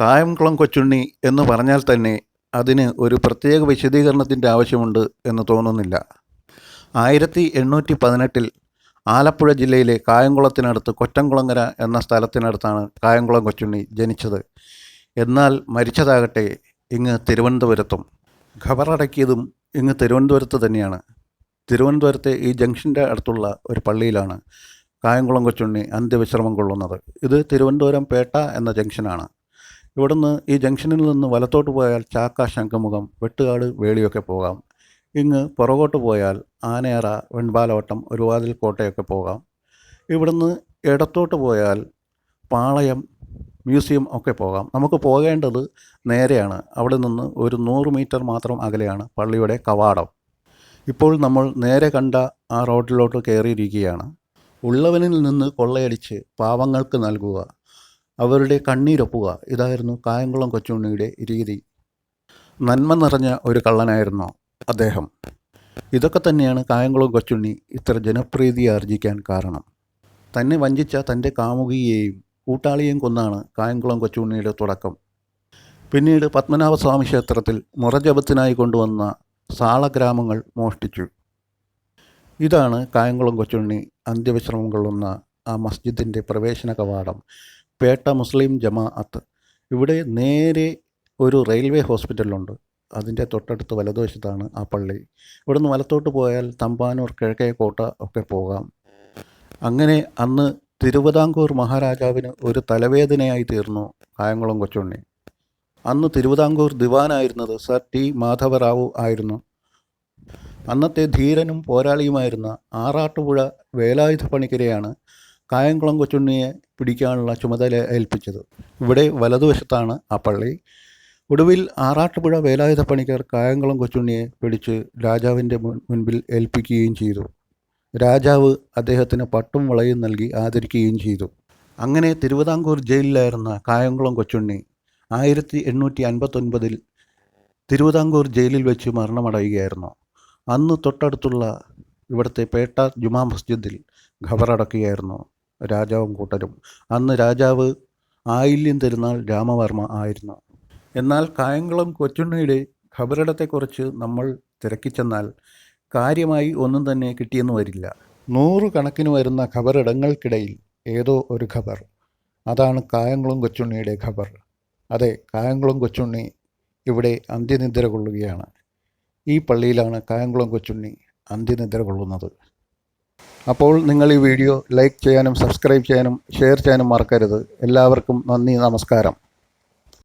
കായംകുളം കൊച്ചുണ്ണി എന്ന് പറഞ്ഞാൽ തന്നെ അതിന് ഒരു പ്രത്യേക വിശദീകരണത്തിന്റെ ആവശ്യമുണ്ട് എന്ന് തോന്നുന്നില്ല. ആയിരത്തി എണ്ണൂറ്റി പതിനെട്ടിൽ ആലപ്പുഴ ജില്ലയിലെ കായംകുളത്തിനടുത്ത് കൊറ്റംകുളങ്ങര എന്ന സ്ഥലത്തിനടുത്താണ് കായംകുളം കൊച്ചുണ്ണി ജനിച്ചത്. എന്നാൽ മരിച്ചതാകട്ടെ ഇങ്ങ് തിരുവനന്തപുരത്തും. ഖബറടക്കിയതും ഇങ്ങ് തിരുവനന്തപുരത്ത് തന്നെയാണ്. തിരുവനന്തപുരത്തെ ഈ ജംഗ്ഷന്റെ അടുത്തുള്ള ഒരു പള്ളിയിലാണ് കായംകുളം കൊച്ചുണ്ണി അന്ത്യവിശ്രമം കൊള്ളുന്നത്. ഇത് തിരുവനന്തപുരം പേട്ട എന്ന ജംഗ്ഷനാണ്. ഇവിടുന്ന് ഈ ജംഗ്ഷനിൽ നിന്ന് വലത്തോട്ട് പോയാൽ ചാക്ക ശംഖുമുഖം വെട്ടുകാട് വേളിയൊക്കെ പോകാം. ഇങ്ങ് പുറകോട്ട് പോയാൽ ആനയറ വെൺപാലവട്ടം ഒരുവാതിൽ കോട്ടയൊക്കെ പോകാം. ഇവിടുന്ന് ഇടത്തോട്ട് പോയാൽ പാളയം മ്യൂസിയം ഒക്കെ പോകാം. നമുക്ക് പോകേണ്ടത് നേരെയാണ്. അവിടെ നിന്ന് ഒരു നൂറ് മീറ്റർ മാത്രം അകലെയാണ് പള്ളിയുടെ കവാടം. ഇപ്പോൾ നമ്മൾ നേരെ കണ്ട ആ റോഡിലോട്ട് കയറിയിരിക്കുകയാണ്. ഉള്ളവനിൽ നിന്ന് കൊള്ളയടിച്ച് പാവങ്ങൾക്ക് നൽകുക. അവരുടെ കണ്ണീരൊപ്പുക. ഇതായിരുന്നു കായംകുളം കൊച്ചുണ്ണിയുടെ രീതി. നന്മ നിറഞ്ഞ ഒരു കള്ളനായിരുന്നു അദ്ദേഹം. ഇതൊക്കെ തന്നെയാണ് കായംകുളം കൊച്ചുണ്ണി ഇത്ര ജനപ്രീതി ആർജിക്കാൻ കാരണം. തന്നെ വഞ്ചിച്ച തന്റെ കാമുകിയെയും കൂട്ടാളിയെയും കൊന്നാണ് കായംകുളം കൊച്ചുണ്ണിയുടെ തുടക്കം. പിന്നീട് പത്മനാഭസ്വാമി ക്ഷേത്രത്തിൽ മുറജപത്തിനായി കൊണ്ടുവന്ന സാളഗ്രാമങ്ങൾ മോഷ്ടിച്ചു. ഇതാണ് കായംകുളം കൊച്ചുണ്ണി അന്ത്യവിശ്രമം കൊള്ളുന്ന ആ മസ്ജിദിന്റെ പ്രവേശന കവാടം. പേട്ട മുസ്ലിം ജമാഅത്ത്. ഇവിടെ നേരെ ഒരു റെയിൽവേ ഹോസ്പിറ്റലുണ്ട്. അതിന്റെ തൊട്ടടുത്ത് വലതുവശത്താണ് ആ പള്ളി. ഇവിടുന്ന് വലത്തോട്ട് പോയാൽ തമ്പാനൂർ കിഴക്കേ കോട്ട ഒക്കെ പോകാം. അങ്ങനെ അന്ന് തിരുവിതാംകൂർ മഹാരാജാവിന് ഒരു തലവേദനയായി തീർന്നു കായംകുളം കൊച്ചുണ്ണി. അന്ന് തിരുവിതാംകൂർ ദിവാനായിരുന്നത് സർ ടി മാധവറാവു ആയിരുന്നു. അന്നത്തെ ധീരനും പോരാളിയുമായിരുന്ന ആറാട്ടുപുഴ വേലായുധ പണിക്കരെയാണ് കായംകുളം കൊച്ചുണ്ണിയെ പിടിക്കാനുള്ള ചുമതല ഏൽപ്പിച്ചത്. ഇവിടെ വലതുവശത്താണ് ആ പള്ളി. ഒടുവിൽ ആറാട്ടുപുഴ വേലായുധ പണിക്കർ കായംകുളം കൊച്ചുണ്ണിയെ പിടിച്ച് രാജാവിന്റെ മുൻപിൽ ഏൽപ്പിക്കുകയും ചെയ്തു. രാജാവ് അദ്ദേഹത്തിന് പട്ടും വളയും നൽകി ആദരിക്കുകയും ചെയ്തു. അങ്ങനെ തിരുവിതാംകൂർ ജയിലിലായിരുന്ന കായംകുളം കൊച്ചുണ്ണി ആയിരത്തി എണ്ണൂറ്റി അൻപത്തൊൻപതിൽ തിരുവിതാംകൂർ ജയിലിൽ വെച്ച് മരണമടയുകയായിരുന്നു. അന്ന് തൊട്ടടുത്തുള്ള ഇവിടുത്തെ പേട്ട ജുമാ മസ്ജിദിൽ ഖബറടക്കുകയായിരുന്നു. രാജാവും കൂട്ടരും. അന്ന് രാജാവ് ആയില്യം തിരുനാൾ രാമവർമ്മ ആയിരുന്നു. എന്നാൽ കായംകുളം കൊച്ചുണ്ണിയുടെ ഖബറിടത്തെക്കുറിച്ച് നമ്മൾ തിരക്കിച്ചെന്നാൽ കാര്യമായി ഒന്നും തന്നെ കിട്ടിയെന്ന് വരില്ല. നൂറുകണക്കിന് വരുന്ന ഖബറിടങ്ങൾക്കിടയിൽ ഏതോ ഒരു ഖബർ. അതാണ് കായംകുളം കൊച്ചുണ്ണിയുടെ ഖബർ. അതെ കായംകുളം കൊച്ചുണ്ണി ഇവിടെ അന്ത്യനിദ്ര കൊള്ളുകയാണ്. ഈ പള്ളിയിലാണ് കായംകുളം കൊച്ചുണ്ണി അന്ത്യനിദ്ര കൊള്ളുന്നത്. അപ്പോൾ നിങ്ങൾ ഈ വീഡിയോ ലൈക്ക് ചെയ്യാനും സബ്സ്ക്രൈബ് ചെയ്യാനും ഷെയർ ചെയ്യാനും മറക്കരുത്. എല്ലാവർക്കും നന്ദി നമസ്കാരം.